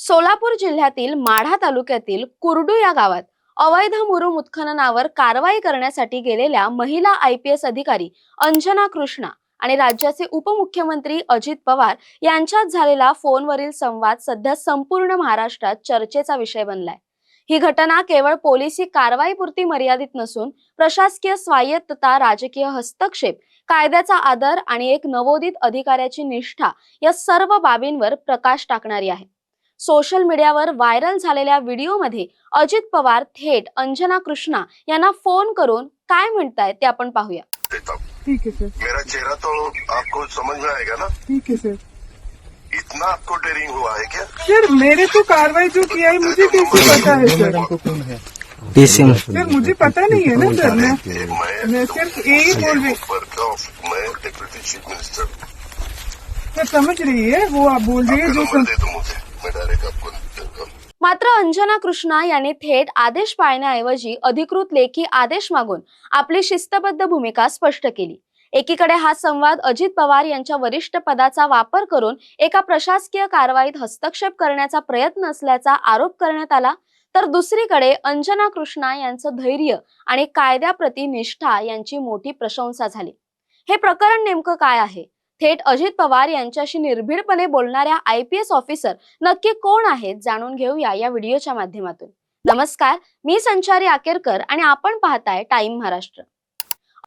सोलापूर जिल्ह्यातील माढा तालुक्यातील कुर्डू या गावात अवैध मुरुम उत्खननावर कारवाई करण्यासाठी गेलेल्या महिला आय पी एस अधिकारी अंजना कृष्णा आणि राज्याचे उपमुख्यमंत्री अजित पवार यांच्यात झालेला फोनवरील संवाद सध्या संपूर्ण महाराष्ट्रात चर्चेचा विषय बनलाय. ही घटना केवळ पोलिसी कारवाईपुरती मर्यादित नसून प्रशासकीय स्वायत्तता राजकीय हस्तक्षेप कायद्याचा आदर आणि एक नवोदित अधिकाऱ्याची निष्ठा या सर्व बाबींवर प्रकाश टाकणारी आहे. सोशल मीडियावर व्हायरल झालेल्या व्हिडिओमध्ये अजित पवार थेट अंजना कृष्णा यांना फोन करून काय म्हणतायत ते आपण पाहूया. ठीक है सर मेरा चेहरा तो आपको समझ में आएगा ना? ठीक है सर इतना आपको डेरिंग हुआ है क्या? सर मेरे को कार्रवाई जो किया है मुझे कैसे पता है सर सर मुझे पता नहीं है ना सर मैं मैं मैं सिर्फ यही बोल रही मैं डिप्यूटी चीफ मिनिस्टर सर समझ रही है वो आप बोल रही है जो नंबर मात्र अंजना कृष्णा यांनी थेट आदेश पाळण्याऐवजी अधिकृत लेखी आदेश मागून आपली शिस्तबद्ध भूमिका स्पष्ट केली. एकीकडे हा संवाद अजित पवार यांच्या वरिष्ठ पदाचा वापर करून एका प्रशासकीय कारवाईत हस्तक्षेप करण्याचा प्रयत्न असल्याचा आरोप करण्यात आला तर दुसरीकडे अंजना कृष्णा यांचं धैर्य आणि कायद्याप्रती निष्ठा यांची मोठी प्रशंसा झाली. हे प्रकरण नेमकं काय आहे? थेट अजित पवार यांच्याशी निर्भीडपणे बोलणाऱ्या आय पी एस ऑफिसर नक्की कोण आहेत जाणून घेऊया या व्हिडिओच्या माध्यमातून. नमस्कार मी संचारी आकेरकर आणि आपण पाहताय टाइम महाराष्ट्र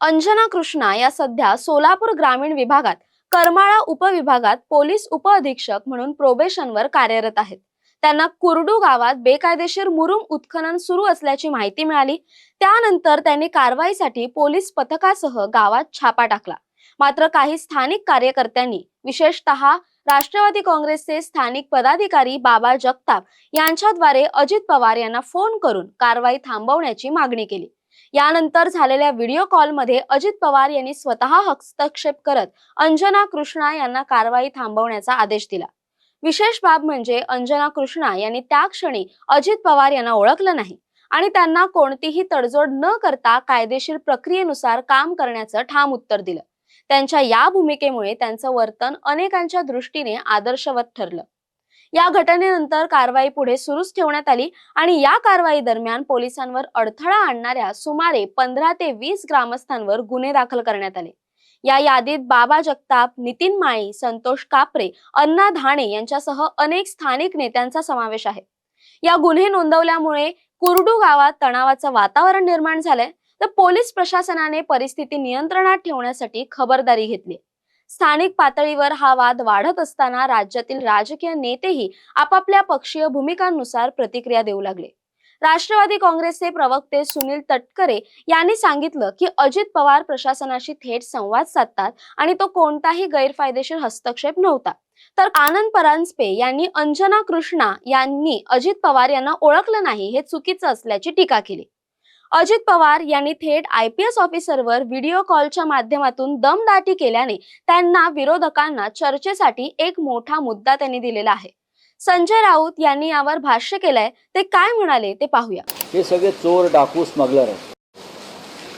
अंजना कृष्णा या सध्या सोलापूर ग्रामीण विभागात करमाळा उपविभागात पोलीस उपअधीक्षक म्हणून प्रोबेशनवर कार्यरत आहेत. त्यांना कुरडू गावात बेकायदेशीर मुरुम उत्खनन सुरू असल्याची माहिती मिळाली. त्यानंतर त्यांनी कारवाईसाठी पोलीस पथकासह गावात छापा टाकला. मात्र काही स्थानिक कार्यकर्त्यांनी विशेषतः राष्ट्रवादी काँग्रेसचे स्थानिक पदाधिकारी बाबा जगताप यांच्याद्वारे अजित पवार यांना फोन करून कारवाई थांबवण्याची मागणी केली. यानंतर झालेल्या व्हिडिओ कॉलमध्ये अजित पवार यांनी स्वतः हस्तक्षेप करत अंजना कृष्णा यांना कारवाई थांबवण्याचा आदेश दिला. विशेष बाब म्हणजे अंजना कृष्णा यांनी त्या क्षणी अजित पवार यांना ओळखलं नाही आणि त्यांना कोणतीही तडजोड न करता कायदेशीर प्रक्रियेनुसार काम करण्याचं ठाम उत्तर दिलं. त्यांच्या या भूमिकेमुळे त्यांचं वर्तन अनेकांच्या दृष्टीने आदर्शवत ठरलं. या घटनेनंतर कारवाई पुढे सुरूच ठेवण्यात आली आणि या कारवाई दरम्यान पोलिसांवर अडथळा आणणाऱ्या सुमारे पंधरा ते वीस ग्रामस्थांवर गुन्हे दाखल करण्यात आले. या यादीत बाबा जगताप नितीन माळी संतोष कापरे अण्णा धाणे यांच्यासह अनेक स्थानिक नेत्यांचा समावेश आहे. या गुन्हे नोंदवल्यामुळे कुर्डू गावात तणावाचं वातावरण निर्माण झालंय तर पोलीस प्रशासनाने परिस्थिती नियंत्रणात ठेवण्यासाठी खबरदारी घेतली. स्थानिक पातळीवर हा वाद वाढत असताना राज्यातील राजकीय नेतेही आपापल्या पक्षीय भूमिकांनुसार प्रतिक्रिया देऊ लागले. राष्ट्रवादी काँग्रेसचे प्रवक्ते सुनील तटकरे यांनी सांगितलं की अजित पवार प्रशासनाशी थेट संवाद साधतात आणि तो कोणताही गैरफायदेशीर हस्तक्षेप नव्हता. तर आनंद परांजपे यांनी अंजना कृष्णा यांनी अजित पवार यांना ओळखलं नाही हे चुकीचं असल्याची टीका केली. अजित पवार यांनी थेट आय पी एस ऑफिसरवर व्हिडिओ कॉलच्या माध्यमातून दमदाटी केल्याने त्यांना विरोधकांना चर्चेसाठी एक मोठा मुद्दा त्यांनी दिलेला आहे. संजय राऊत यांनी यावर भाष्य केलंय. ते काय म्हणाले ते पाहूया. हे सगळे चोर डाकू स्मगलर आहेत.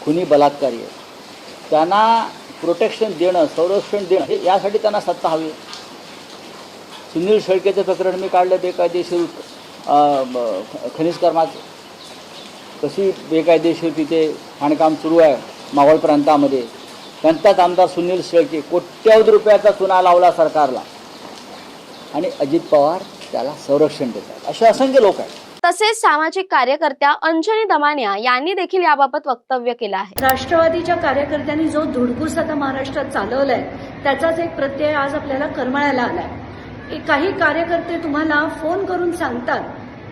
खुनी बलात्कारी आहेत. त्यांना प्रोटेक्शन देणं संरक्षण देणं यासाठी त्यांना सत्ता हवी सुनील शेळकेचं प्रकरण मी काढलं बेकायदेशीर खनिज कर्माचं. कशी बेकायदेशीर तिथे खाणकाम सुरू आहे मावळ प्रांतामध्ये. त्यांचाच आमदार सुनील शेळके कोट्यावधी रुपयाचा चुना लावला सरकारला. आणि अजित पवार त्याला संरक्षण देतात. असे असंख्य लोक आहेत. तसेच सामाजिक कार्यकर्त्या अंजनी दमानिया यांनी देखील याबाबत वक्तव्य केलं आहे. राष्ट्रवादीच्या कार्यकर्त्यांनी जो धुडकूस आता महाराष्ट्रात चालवलाय त्याचाच एक प्रत्यय आज आपल्याला करमाळ्याला आलाय. एक काही कार्यकर्ते तुम्हाला फोन करून सांगतात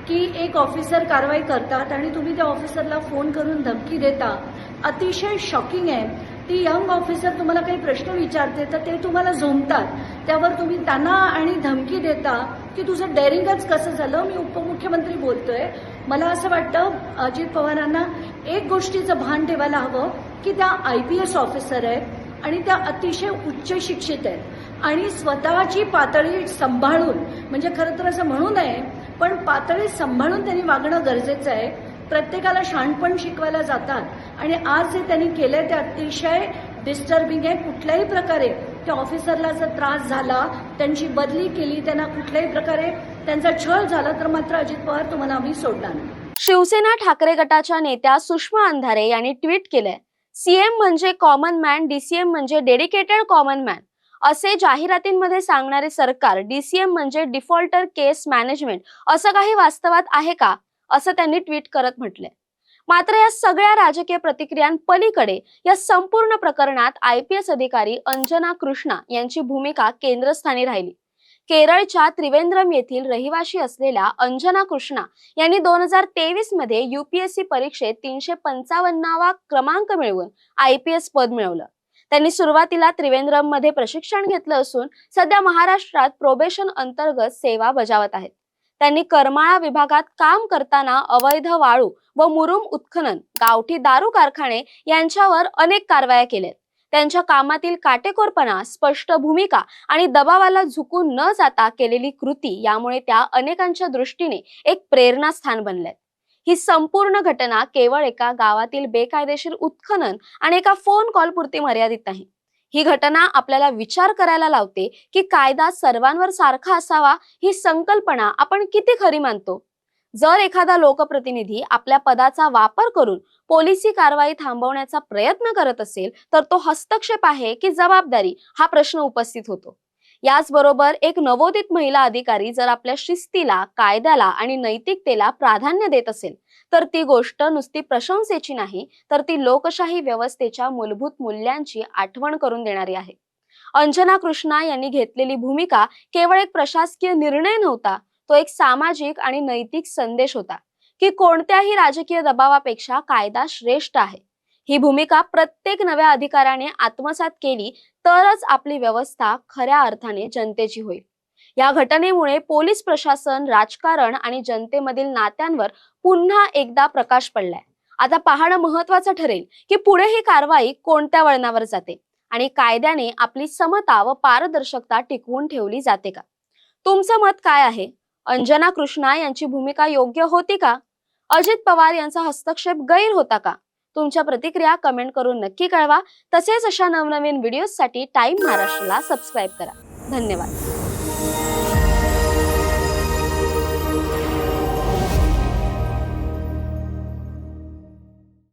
की एक ऑफिसर कारवाई करतात आणि तुम्ही त्या ऑफिसरला फोन करून धमकी देता. अतिशय शॉकिंग आहे. ती यंग ऑफिसर तुम्हाला काही प्रश्न विचारते तर ते तुम्हाला झोमतात त्यावर तुम्ही त्यांना आणि धमकी देता की तुझं डेअरिंगच कसं झालं? मी उपमुख्यमंत्री बोलतोय. मला असं वाटतं अजित पवारांना एक गोष्टीचं भान ठेवायला हवं की त्या आय पी एस ऑफिसर आहेत आणि त्या अतिशय उच्च शिक्षित आहेत. आणि स्वतःची पातळी सांभाळून म्हणजे खरं तर असं म्हणू नये पण पातळी सांभाळून त्यांनी वागणं गरजेचं आहे. प्रत्येकाला शहाणपण शिकवायला जातात. आणि आज जे त्यांनी केलंय ते अतिशय डिस्टर्बिंग आहे. कुठल्याही प्रकारे त्या ऑफिसरला जर त्रास झाला त्यांची बदली केली त्यांना कुठल्याही प्रकारे त्यांचा छळ झाला तर मात्र अजित पवार तुम्हाला आम्ही सोडणार नाही. शिवसेना ठाकरे गटाच्या नेत्या सुषमा अंधारे यांनी ट्विट केलंय. सीएम म्हणजे कॉमन मॅन डीसीएम म्हणजे डेडिकेटेड कॉमन मॅन असे जाहिरातींमध्ये सांगणारे सरकार डीसीएम म्हणजे डिफॉल्टर केस मॅनेजमेंट असं काही वास्तवात आहे का? असं त्यांनी ट्विट करत म्हटलंय. मात्र या सगळ्या राजकीय प्रतिक्रियांपलीकडे या संपूर्ण प्रकरणात आय पी एस अधिकारी अंजना कृष्णा यांची भूमिका केंद्रस्थानी राहिली. केरळच्या त्रिवेंद्रम येथील रहिवाशी असलेल्या अंजना कृष्णा यांनी दोन हजार तेवीसमध्ये युपीएससी परीक्षेत तीनशे पंचावन्नावा क्रमांक मिळवून आय पी एस पद मिळवलं. त्यांनी सुरुवातीला त्रिवेंद्रममध्ये प्रशिक्षण घेतलं असून सध्या महाराष्ट्रात प्रोबेशन अंतर्गत सेवा बजावत आहेत. त्यांनी करमाळा विभागात काम करताना अवैध वाळू व मुरुम उत्खनन गावठी दारू कारखाने यांच्यावर अनेक कारवाया केल्या त्यांच्या कामातील काटेकोरपणा स्पष्ट भूमिका आणि दबावाला झुकून न जाता केलेली कृती यामुळे त्या अनेकांच्या दृष्टीने एक प्रेरणास्थान बनल्यात. ही संपूर्ण घटना केवळ एका गावातील बेकायदेशीर उत्खनन आणि एका फोन कॉल पुरती मर्यादित नाही. ही घटना आपल्याला विचार करायला लावते की कायदा सर्वांवर सारखा असावा ही संकल्पना आपण किती खरी मानतो? जर एखादा लोकप्रतिनिधी आपल्या पदाचा वापर करून पोलिसी कारवाई थांबवण्याचा प्रयत्न करत असेल तर तो हस्तक्षेप आहे की जबाबदारी हा प्रश्न उपस्थित होतो. याचबरोबर एक नवोदित महिला अधिकारी जर आपल्या शिस्तीला कायद्याला आणि नैतिकतेला प्राधान्य देत असेल तर ती गोष्ट नुसती प्रशंसेची नाही तर ती लोकशाही व्यवस्थेच्या मूलभूत मूल्यांची आठवण करून देणारी आहे. अंजना कृष्णा यांनी घेतलेली भूमिका केवळ एक प्रशासकीय निर्णय नव्हता तो एक सामाजिक आणि नैतिक संदेश होता की कोणत्याही राजकीय दबावापेक्षा कायदा श्रेष्ठ आहे. ही भूमिका प्रत्येक नव्या अधिकाऱ्याने आत्मसात केली तरच आपली व्यवस्था खऱ्या अर्थाने जनतेची होईल. या घटनेमुळे पोलीस प्रशासन राजकारण आणि जनतेमधील नात्यांवर पुन्हा एकदा प्रकाश पडलाय. आता पाहणं महत्वाचं ठरेल की पुढे ही कारवाई कोणत्या वळणावर जाते आणि कायद्याने आपली समता व पारदर्शकता टिकवून ठेवली जाते का? तुमचं मत काय आहे? अंजना कृष्णा यांची भूमिका योग्य होती का? अजित पवार यांचा हस्तक्षेप गैर होता का? तुमच्या प्रतिक्रिया कमेंट करून नक्की कळवा. तसेच अशा नवनवीन व्हिडिओसाठी टाइम महाराष्ट्राला सबस्क्राईब करा. धन्यवाद.